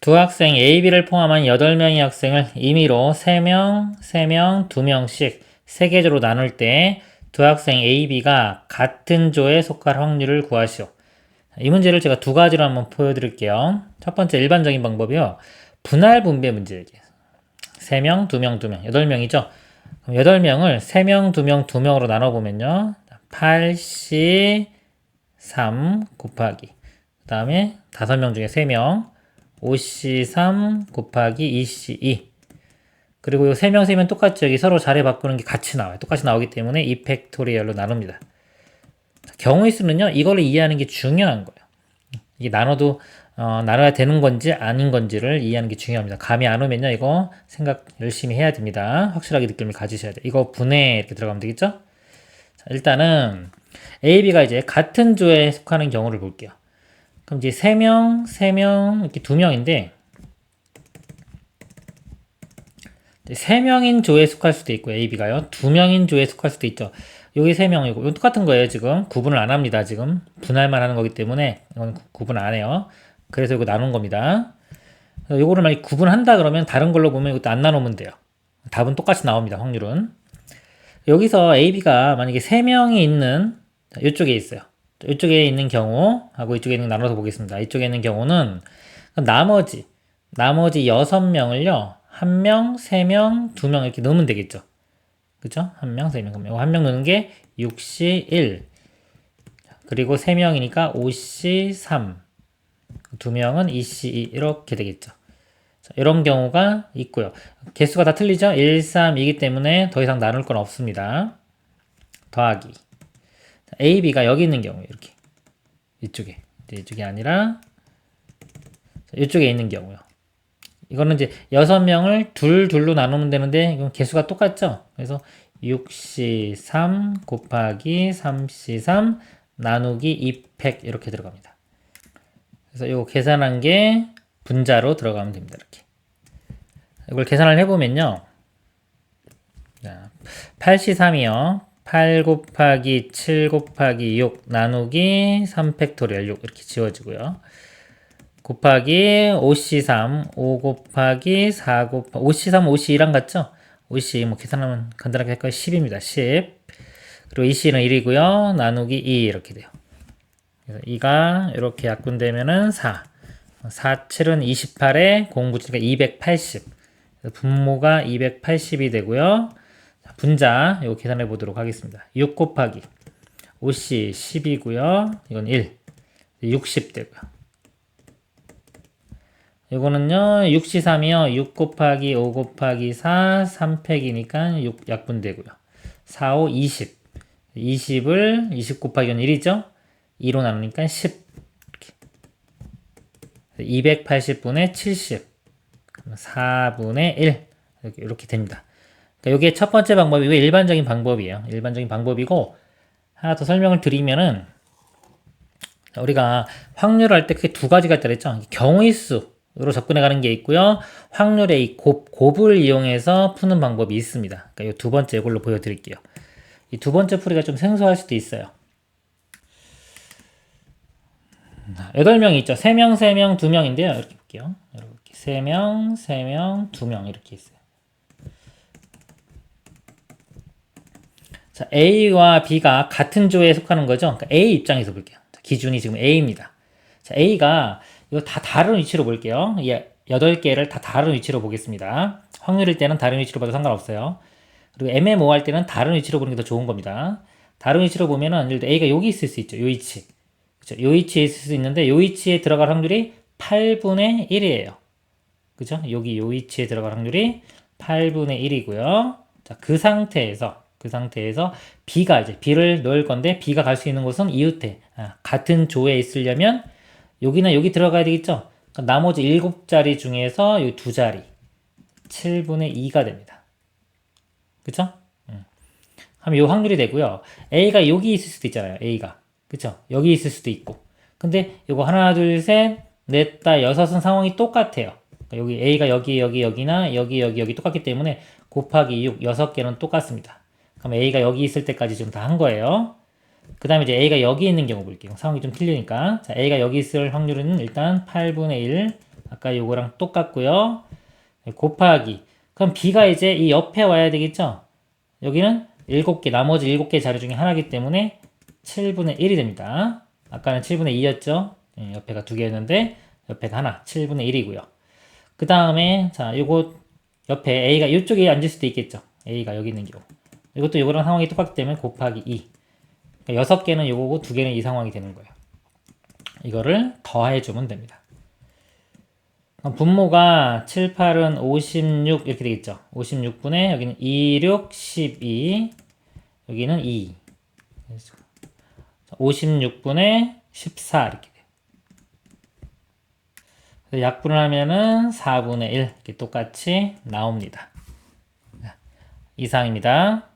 두 학생 A, B를 포함한 8명의 학생을 임의로 3명, 3명, 2명씩 세계조로 나눌 때 두 학생 A, B가 같은 조에 속할 확률을 구하시오. 이 문제를 제가 두 가지로 한번 보여드릴게요. 첫 번째 일반적인 방법이요. 분할 분배 문제예요. 3명, 2명, 2명, 8명이죠. 그럼 8명을 3명, 2명, 2명으로 나눠보면요. 8C3 곱하기 그 다음에 5명 중에 3명 5C3 곱하기 2C2 그리고 이 3명, 3명 똑같이 여기 서로 자리 바꾸는 게 같이 나와요. 똑같이 나오기 때문에 2 팩토리얼로 나눕니다. 경우의 수는요, 이걸 이해하는 게 중요한 거예요. 이게 나눠도, 어, 나눠야 되는 건지 아닌 건지를 이해하는 게 중요합니다. 감이 안 오면요, 이거 생각 열심히 해야 됩니다. 확실하게 느낌을 가지셔야 돼요. 이거 분해 이렇게 들어가면 되겠죠? 자, 일단은 A, B가 이제 같은 조에 속하는 경우를 볼게요. 그럼 이제 3명, 3명, 이렇게 2명인데, 3명인 조에 속할 수도 있고, A, B가요. 2명인 조에 속할 수도 있죠. 여기 3명이고, 이건 똑같은 거예요, 지금. 구분을 안 합니다, 지금. 분할만 하는 거기 때문에, 이건 구- 구분 안 해요. 그래서 이거 나눈 겁니다. 요거를 만약 구분한다 그러면 다른 걸로 보면 이것도 안 나누면 돼요. 답은 똑같이 나옵니다, 확률은. 여기서 A, B가 만약에 3명이 있는, 자, 이쪽에 있어요. 자, 이쪽에 있는 경우, 하고 이쪽에 있는 거 나눠서 보겠습니다. 이쪽에 있는 경우는, 나머지, 나머지 6명을요, 1명, 3명, 2명 이렇게 넣으면 되겠죠. 그죠? 1명, 3명. 그럼 이거 1명 넣는 게 6C1. 그리고 3명이니까 5C3. 2명은 2C2. 이렇게 되겠죠. 자, 이런 경우가 있고요. 개수가 다 틀리죠? 1, 3이기 때문에 더 이상 나눌 건 없습니다. 더하기. 자, A, B가 여기 있는 경우 이렇게 이쪽에 이쪽이 아니라 자, 이쪽에 있는 경우요. 이거는 이제 여섯 명을 둘 둘로 나누면 되는데 이건 개수가 똑같죠? 그래서 6C3 곱하기 3C3 나누기 2팩 이렇게 들어갑니다. 그래서 이거 계산한 게 분자로 들어가면 됩니다. 이렇게. 이걸 계산을 해보면요. 자, 8C3이요. 8 곱하기 7 곱하기 6 나누기 3 팩토리얼 6 이렇게 지워지고요. 곱하기 5C3 5 곱하기 4 곱하기 5C3 5C2랑 같죠? 5C 뭐 계산하면 간단하게 할까요? 10입니다. 10 그리고 2C는 1이고요. 나누기 2 이렇게 돼요. 그래서 2가 이렇게 약분되면은 4 4, 7은 28에 공 붙이니까 280 그래서 분모가 280이 되고요. 자, 분자 이거 계산해 보도록 하겠습니다. 6 곱하기 5C 10이고요. 이건 1 60 되고요. 이거는요 6C3이요. 6 곱하기 5 곱하기 4 3팩이니까 6 약분되고요. 4, 5, 20 20을 20 곱하기 1이죠? 2로 나누니까 10 이렇게. 280분의 70 4분의 1 이렇게, 이렇게 됩니다 그러니까 이게 첫 번째 방법이고 일반적인 방법이에요 일반적인 방법이고 하나 더 설명을 드리면은 자, 우리가 확률할 때 크게 두 가지가 있다 그랬죠. 경우의 수로 접근해 가는 게 있고요. 확률의 이 곱, 곱을 이용해서 푸는 방법이 있습니다. 그러니까 이 두 번째 이걸로 보여드릴게요. 이 두 번째 풀이가 좀 생소할 수도 있어요. 8명이 있죠. 3명, 3명, 2명인데요. 이렇게 볼게요. 이렇게 3명, 3명, 2명 이렇게 있어요. 자, A와 B가 같은 조에 속하는 거죠. 그러니까 A 입장에서 볼게요. 자, 기준이 지금 A입니다. 자, A가 이거 다 다른 위치로 볼게요. 예, 8개를 다 다른 위치로 보겠습니다. 확률일 때는 다른 위치로 봐도 상관없어요. 그리고 애매모호할 때는 다른 위치로 보는 게 더 좋은 겁니다. 다른 위치로 보면은 예를 A가 여기 있을 수 있죠. 요 위치. 그죠? 요 위치에 있을 수 있는데 요 위치에 들어갈 확률이 8분의 1이에요. 그죠? 여기 요 위치에 들어갈 확률이 8분의 1이고요. 자, 그 상태에서 그 상태에서 B가 이제 B를 넣을 건데 B가 갈 수 있는 곳은 이웃에 아, 같은 조에 있으려면 여기나 여기 들어가야 되겠죠. 그러니까 나머지 7자리 중에서 이 두 자리 7분의 2가 됩니다. 그쵸? 음. 하면 요 확률이 되고요. A가 여기 있을 수도 있잖아요. A가. 그쵸? 여기 있을 수도 있고. 근데 요거 하나, 둘, 셋, 넷, 다 여섯은 상황이 똑같아요. 그러니까 여기 A가 여기, 여기, 여기나 여기, 여기, 여기 똑같기 때문에 곱하기 6, 여섯 개는 똑같습니다. 그럼 A가 여기 있을 때까지 좀다한 거예요. 그 다음에 이제 A가 여기 있는 경우 볼게요. 상황이 좀 틀리니까. 자, A가 여기 있을 확률은 일단 8분의 1 아까 요거랑 똑같고요. 네, 곱하기. 그럼 b가 이제 이 옆에 와야 되겠죠? 여기는 7개, 나머지 7개 자료 중에 하나이기 때문에 7분의 1이 됩니다. 아까는 7분의 2였죠? 옆에가 두 개였는데 옆에가 하나, 7분의 1이고요. 그 다음에 자, 요거 옆에 a가 이쪽에 앉을 수도 있겠죠? a가 여기 있는 경우. 이것도 요거랑 상황이 똑같기 때문에 곱하기 2. 그러니까 6개는 요거고 2개는 이 상황이 되는 거예요. 이거를 더해주면 됩니다. 분모가 7, 8은 56 이렇게 되겠죠. 56분의 여기는 2, 6, 12 여기는 2 56분의 14 이렇게 돼요. 약분을 하면은 4분의 1 이렇게 똑같이 나옵니다. 이상입니다.